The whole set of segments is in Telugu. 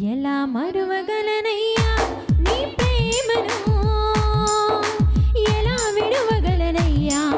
ఎలా మరువగలనయ్యా? నీ ప్రేమను ఎలా విడువగలనయ్యా?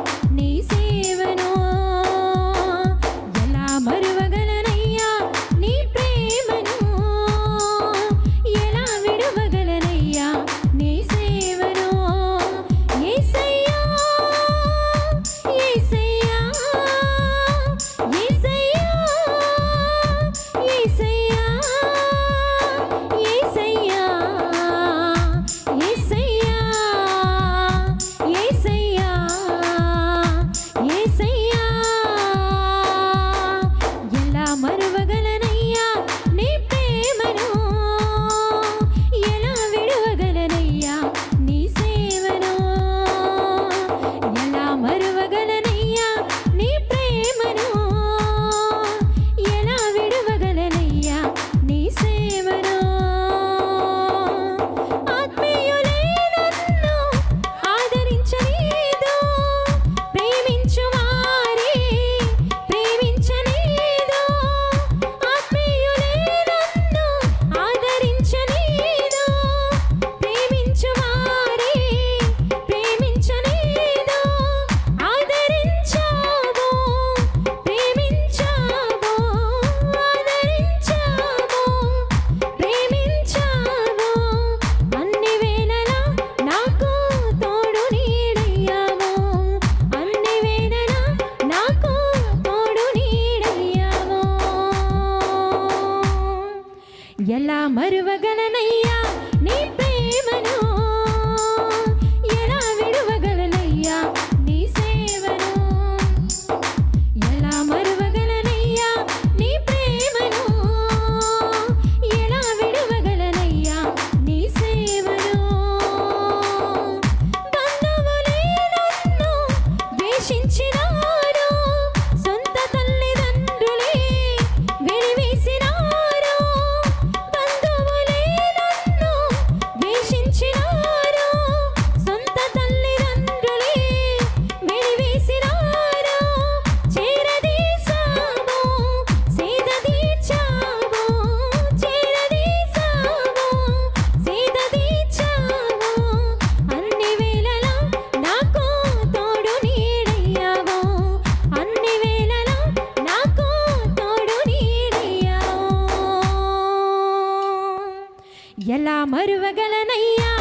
ఎలా మరువగలనయ్యా?